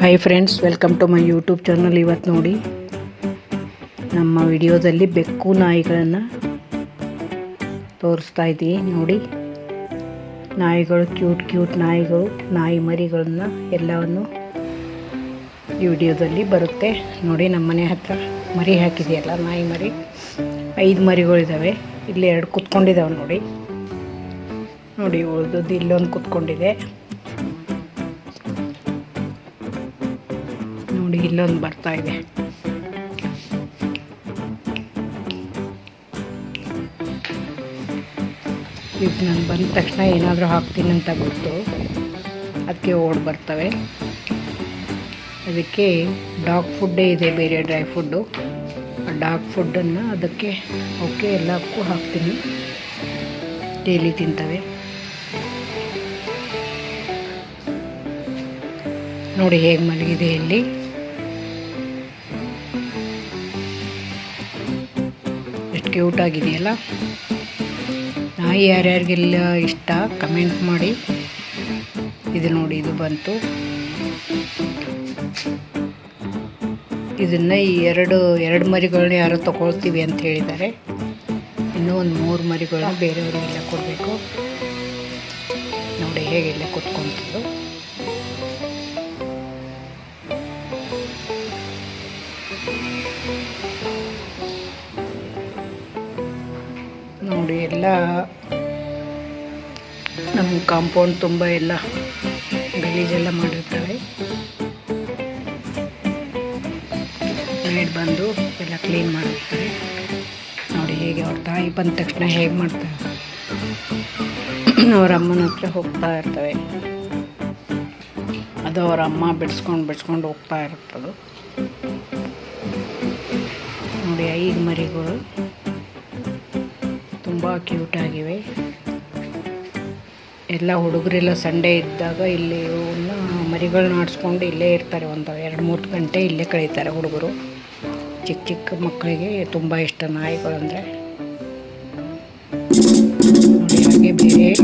Hi friends welcome to my YouTube channel ಇವತ್ತು ನೋಡಿ ನಮ್ಮ ವಿಡಿಯೋದಲ್ಲಿ ಬೆಕ್ಕು ನಾಯಿಗಳನ್ನು ತೋರಿಸ್ತಾ ಇದ್ದೀವಿ ನೋಡಿ, ನಾಯಿಗಳು ಕ್ಯೂಟ್ ಕ್ಯೂಟ್ ನಾಯಿಗಳು, ನಾಯಿ ಮರಿಗಳನ್ನು ಎಲ್ಲವನ್ನು ಈ ವಿಡಿಯೋದಲ್ಲಿ ಬರುತ್ತೆ. ನೋಡಿ, ನಮ್ಮ ಮನೆ ಹತ್ರ ಮರಿ ಹಾಕಿದೆಯಲ್ಲ, ನಾಯಿ ಮರಿ. ಐದು ಮರಿಗಳಿದ್ದಾವೆ ಇಲ್ಲಿ ಎರಡು ಕುತ್ಕೊಂಡಿದ್ದಾವೆ ನೋಡಿ. ನೋಡಿ, ಉಳಿದದ್ದು ಇಲ್ಲೊಂದು ಕುತ್ಕೊಂಡಿದೆ. ನೋಡಿ ಇಲ್ಲೊಂದು ಬರ್ತಾ ಇದೆ. ಇದು ನಾನು ಬಂದ ತಕ್ಷಣ ಏನಾದರೂ ಹಾಕ್ತೀನಿ ಅಂತ ಗೊತ್ತು. ಅದಕ್ಕೆ ಓಡ್ ಬರ್ತವೆ. ಅದಕ್ಕೆ ಡಾಗ್ ಫುಡ್ಡೇ ಇದೆ ಬೇರೆ ಡ್ರೈ ಫುಡ್ಡು. ಆ ಡಾಗ್ ಫುಡ್ಡನ್ನು ಅದಕ್ಕೆ ಅವಕ್ಕೆ ಎಲ್ಲಕ್ಕೂ ಹಾಕ್ತೀನಿ. ಡೈಲಿ ತಿಂತವೆ. ನೋಡಿ ಹೇಗೆ ಮಲಗಿದೆ ಇಲ್ಲಿ. ಎಷ್ಟು ಕ್ಯೂಟ್ ಆಗಿದೆಯಲ್ಲ? ನಾಯಿ ಯಾರ್ಯಾರಿಗೆಲ್ಲ ಇಷ್ಟ ಕಮೆಂಟ್ ಮಾಡಿ. ಇದು ನೋಡಿ, ಇದು ಬಂತು. ಇದನ್ನು ಈ ಎರಡು ಎರಡು ಮರಿಗಳನ್ನ ಯಾರೋ ತಗೊಳ್ತೀವಿ ಅಂತ ಹೇಳಿದ್ದಾರೆ. ಇನ್ನೂ ಒಂದು ಮೂರು ಮರಿಗಳನ್ನ ಬೇರೆಯವರಿಗೆಲ್ಲ ಕೊಡಬೇಕು. ನೋಡಿ ಹೇಗೆಲ್ಲ ಕುತ್ಕೊಂತದ್ದು ನೋಡಿ ಎಲ್ಲ ನಮ್ಮ ಕಾಂಪೌಂಡ್ ತುಂಬ ಎಲ್ಲ ಗಲೀಜೆಲ್ಲ ಮಾಡಿರ್ತವೆ. ನೈಟ್ ಬಂದು ಎಲ್ಲ ಕ್ಲೀನ್ ಮಾಡಿರ್ತಾರೆ ನೋಡಿ ಹೇಗೆ ಅವ್ರ ತಾಯಿ ಬಂದ ತಕ್ಷಣ ಹೇಗೆ ಮಾಡ್ತಾರೆ. ಅವ್ರ ಅಮ್ಮನ ಹತ್ರ ಹೋಗ್ತಾ ಇರ್ತವೆ. ಅದು ಅವ್ರ ಅಮ್ಮ ಬಿಡಿಸ್ಕೊಂಡು ಬಿಡಿಸ್ಕೊಂಡು ಹೋಗ್ತಾ ಇರ್ತದೆ. ನೋಡಿ ಐದು ಮರಿಗಳು. ತುಂಬ ಕ್ಯೂಟ್ ಆಗಿವೆ. ಎಲ್ಲ ಹುಡುಗರೆಲ್ಲ ಸಂಡೇ ಇದ್ದಾಗ ಇಲ್ಲಿ ಇವನ್ನ ಮರಿಗಳನ್ನ ಆಡಿಸ್ಕೊಂಡು ಇಲ್ಲೇ ಇರ್ತಾರೆ. ಒಂದು ಎರಡು ಮೂರು ಗಂಟೆ ಇಲ್ಲೇ ಕಳೀತಾರೆ ಹುಡುಗರು. ಚಿಕ್ಕ ಚಿಕ್ಕ ಮಕ್ಕಳಿಗೆ ತುಂಬ ಇಷ್ಟ ನಾಯಿಗಳಂದರೆ. ಹಾಗೆ ಬೇರೆ